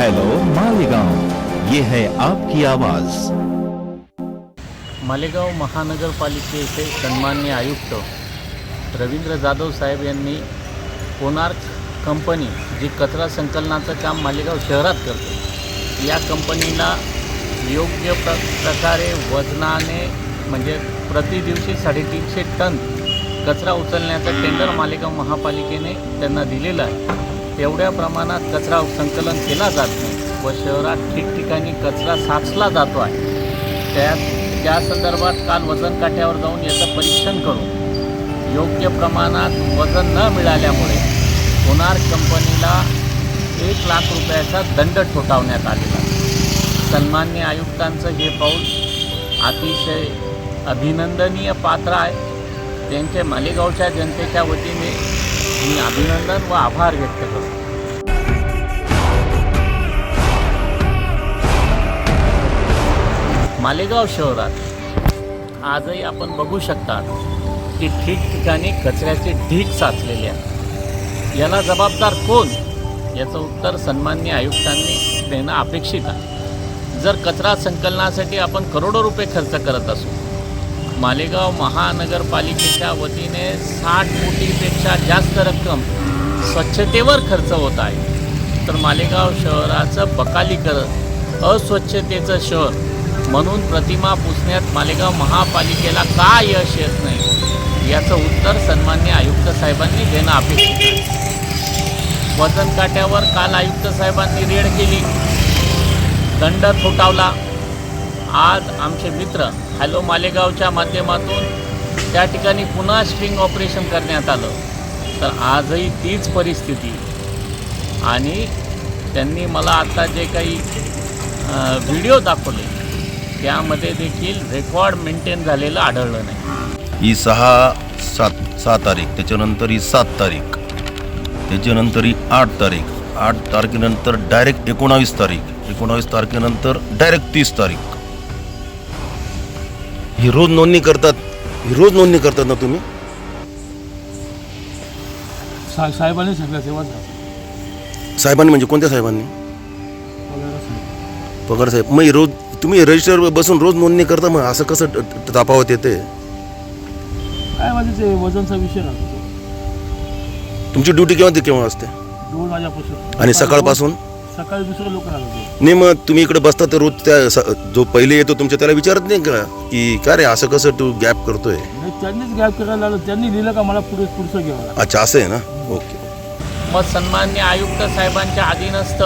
Hello Malegaon. ये है आपकी आवाज। मालेगाव महानगरपालिकेचे सन्मान्य आयुक्त रवींद्र जाधव साहेब यांनी कोणार्क कंपनी जी कचरा संकलनाचं काम मालेगाव शहरात करते या कंपनीला योग्य प्र प्रकारे वजनाने म्हणजे प्रति दिवशी साडेतीनशे टन कचरा उचलण्याचं टेंडर मालेगाव महापालिकेने त्यांना दिलेलं आहे. तेवढ्या प्रमाणात कचरा संकलन केला जात नाही. व शहरात ठिकठिकाणी कचरा साचला जातो आहे. त्या त्या संदर्भात काल वजन काठ्यावर जाऊन याचं परीक्षण करून योग्य प्रमाणात वजन न मिळाल्यामुळे होणार कंपनीला एक लाख रुपयाचा दंड ठोठावण्यात आलेला आहे. सन्मान्य आयुक्तांचं हे पाऊल अतिशय अभिनंदनीय पात्र आहे. त्यांचे मालेगावच्या जनतेच्या वतीने मी अभिनंदन व आभार व्यक्त करतो. मालेगाव शहरात आजही आपण बघू शकता की ठिकठिकाणी कचऱ्याचे ढीक साचलेले आहेत. याला जबाबदार कोण? याचं उत्तर सन्मान्य आयुक्तांनी देणं अपेक्षित आहे. जर कचरा संकलनासाठी आपण करोडो रुपये खर्च करत असू मालेगाव महानगरपालिकेच्या वतीने साठ कोटीपेक्षा जास्त रक्कम स्वच्छतेवर खर्च होत आहे. तर मालेगाव शहराचं बकालीकरण अस्वच्छतेचं शहर म्हणून प्रतिमा पुसण्यात मालेगाव महापालिकेला का यश येत नाही याचं उत्तर सन्मान्य आयुक्त साहेबांनी देणं अपेक्षित आहे. वजन काट्यावर काल आयुक्त साहेबांनी रेड केली. दंड थोटावला आज आमचे मित्र हॅलो मालेगावच्या माध्यमातून त्या ठिकाणी पुन्हा स्ट्रिंग ऑपरेशन करण्यात आलं. तर आजही तीच परिस्थिती. आणि त्यांनी मला आता जे काही व्हिडिओ दाखवले त्यामध्ये देखील रेकॉर्ड मेंटेन झालेलं आढळलं नाही. ही सहा सात सहा तारीख त्याच्यानंतर ही सात तारीख त्याच्यानंतर ही आठ तारीख आठ तारखेनंतर डायरेक्ट एकोणावीस तारीख एकोणावीस तारखेनंतर डायरेक्ट तीस तारीख. ही रोज नोंदणी करतात. ही रोज नोंदणी करतात ना तुम्ही? सा साहेबांनी झाल्या. साहेबांनी म्हणजे कोणत्या साहेबांनी. पगार साहेब. मग ही रोज तुम्ही रजिस्टरवर बसून रोज नोंदणी करता मग असं कसं ट- ट- तापावत येते? काय माझे ते वजनचा विषय राहतो तो. तुमची ड्युटी केव्हा ते केव्हा असते? दोन आणि सकाळपासून? सकाळी दुसरे लोक नाही मग तुम्ही इकडे बसता तर रोज त्या स- जो पहिले येतो तुमच्या त्याला विचारत नाही का? की का रे असं कसं तू गॅप करतोय? नाही त्यांनीच गॅप करायला लागलं. त्यांनी लिहिलं का मला पुढे पुढचं घ्यावं लागलं? अच्छा असं आहे ना? ओके. मग सन्मान्य आयुक्त साहेबांच्या अधीनस्थ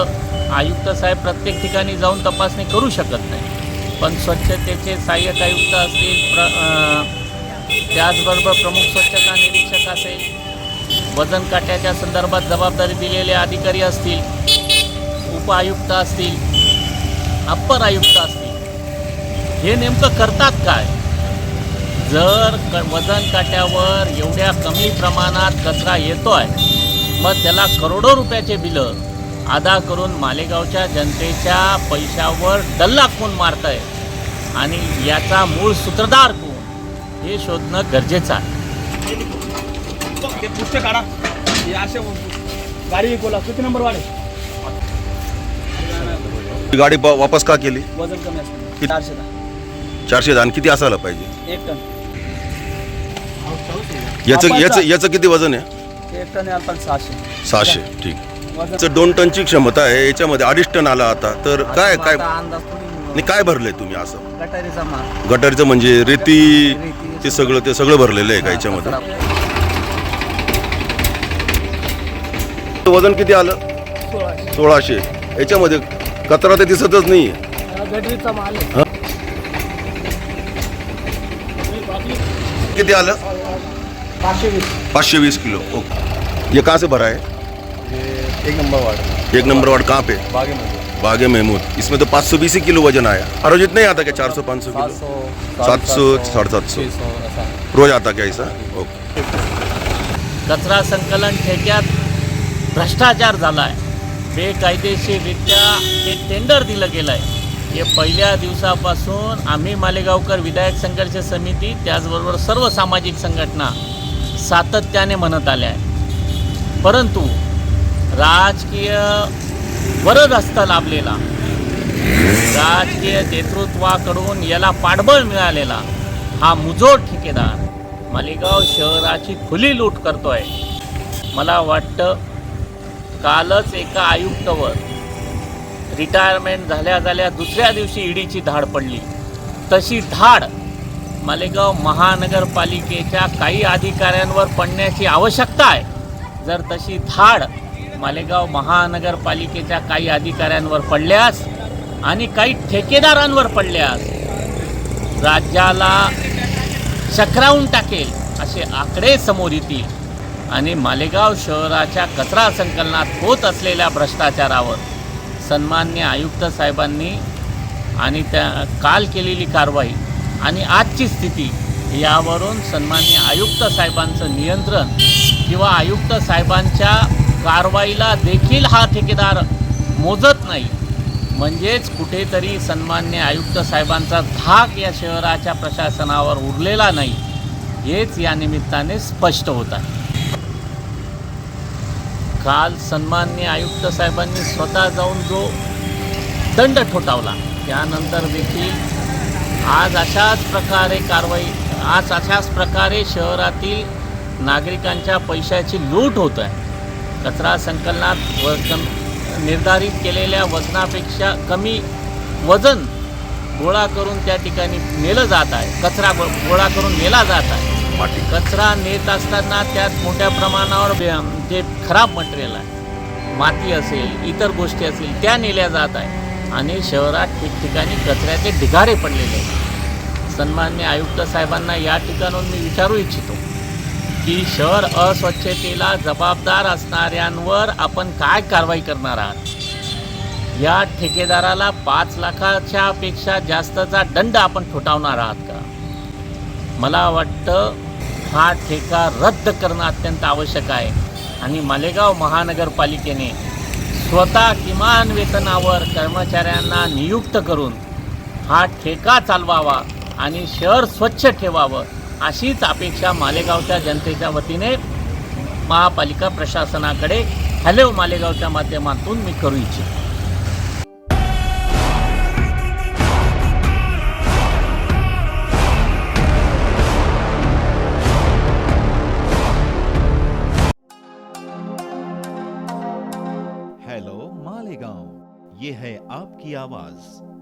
आयुक्त साहेब प्रत्येक ठिकाणी जाऊन तपासणी करू शकत नाही. पण स्वच्छतेचे सहाय्यक आयुक्त असतील प्र अं, त्याचबरोबर प्रमुख स्वच्छता निरीक्षक असेल वजन काट्याच्या संदर्भात जबाबदारी दिलेले अधिकारी असतील उपआयुक्त असतील अप्पर आयुक्त असतील हे नेमकं करतात काय? जर क वजन काट्यावर एवढ्या कमी प्रमाणात कचरा येतो आहे मग त्याला करोडो रुपयाचे बिलं अदा करून मालेगावच्या जनतेच्या पैशावर डल्ला कोण मारत आहे आणि याचा मूळ सूत्रधार कोण? हे शोधणं गरजेचं आहे. ते पुस्तक काढा. असे गाडी बोला. किती नंबर वाढेल ही गाडी प- वापस का केली? वजन कमी असतं. चारशे दहा चारशे दहा आणि किती असायला पाहिजे? एक टन. याचं याचं याचं किती वजन आहे? एक टन पण सहाशे. सहाशे. ठीक. वजन याचं दोन टनची क्षमता आहे. याच्यामध्ये अडीच टन आला आता. तर काय काय अंदाज नाही काय भरलंय तुम्ही असं? गटारीचा माल. गटारीचं म्हणजे रेती ते सगळं ते सगळं भरलेलं आहे का याच्यामध्ये? वजन किती आलं? सोळाशे. याच्यामध्ये कचरा तर दिसतच नाही गटारीचा माल आहे. किती आलं? पाचशे वीस. पाँच वीस किलो ओके. ये कहाँ से भरा है? एक नंबर वार्ड. एक नंबर वार्ड कहाँ पे? बागे में. बागे महमूद. इसमें तो पाँच सौ बीस ही किलो वज़न आया। हर रोज इतना ही आता क्या? चार सौ पाँच सौ सात किलो सौ सात सौ साढ़े सात सौ। सौ ऐसा। रोज आता क्या ऐसा? ओके। कचरा संकलन ठेक्यात भ्रष्टाचार झाला आहे. बेकायदेशीररित्या ते टेंडर दिलं गेलं आहे हे पहिल्या दिवसापासून आम्ही मालेगावकर विधायक संघर्ष समिती त्याचबरोबर सर्व सामाजिक संघटना सातत्याने म्हणत आल्या आहे परंतु राजकीय वरद असता लाभलेला राजकीय नेतृत्वाकडून याला पाठबळ मिळालेला हा मुजोड ठेकेदार मालेगाव शहराची खुली लूट करतोय. मला वाटतं कालच एका आयुक्तवर रिटायरमेंट झाल्या झाल्या दुसऱ्या दिवशी ईडीची धाड पडली. तशी धाड मालेगाव महानगरपालिकेच्या काही अधिकाऱ्यांवर पडण्याची आवश्यकता आहे. जर तशी धाड मालेगाव महानगरपालिकेच्या काही अधिकाऱ्यांवर पडल्यास आणि काही ठेकेदारांवर पडल्यास राज्याला चक्रावून टाकेल असे आकडे समोर येतील. आणि मालेगाव शहराच्या कचरा संकलनात होत असलेल्या भ्रष्टाचारावर सन्मान्य आयुक्त साहेबांनी आणि त्या काल केलेली कारवाई आणि आजची स्थिती यावरून सन्मान्य आयुक्त साहेबांचं नियंत्रण किंवा आयुक्त साहेबांच्या कारवाईला देखील हा ठेकेदार मोजत नाही. म्हणजेच कुठेतरी सन्मान्य आयुक्त साहेबांचा धाक या शहराच्या प्रशासनावर उरलेला नाही हेच या निमित्ताने स्पष्ट होत आहे. काल सन्मान्य आयुक्त साहेबांनी स्वतः जाऊन जो दंड ठोठावला त्यानंतर देखील आज अशाच प्रकारे कारवाई आज अशाच प्रकारे शहरातील नागरिकांच्या पैशाची लूट होत आहे. कचरा संकलनात वजन निर्धारित केलेल्या वजनापेक्षा कमी वजन गोळा करून त्या ठिकाणी नेलं जात आहे. कचरा गोळा करून नेला जात आहे. माती कचरा नेत असताना त्यात मोठ्या प्रमाणावर जे खराब मटेरियल आहे माती असेल इतर गोष्टी असतील त्या नेल्या जात आहे. आणि शहरात ठिकठिकाणी कचऱ्याचे ढिगारे पडलेले आहेत. सन्मान्य आयुक्त साहेबांना या ठिकाणून मी विचारू इच्छितो की शहर अस्वच्छतेला जबाबदार असणाऱ्यांवर आपण काय कारवाई करणार आहात? या ठेकेदाराला पाच लाखाच्या पेक्षा जास्तचा दंड आपण ठोठावणार आहात का? मला वाटतं हा ठेका रद्द करणं अत्यंत आवश्यक आहे. आणि मालेगाव महानगरपालिकेने स्वतः किमान वेतनावर कर्मचाऱ्यांना नियुक्त करून हा ठेका चालवावा आणि शहर स्वच्छ ठेवावं अशीच अपेक्षा मालेगावच्या जनतेच्या वतीने महापालिका प्रशासनाकडे हॅलो मालेगावच्या माध्यमातून मी करू इच्छितो. की आवाज.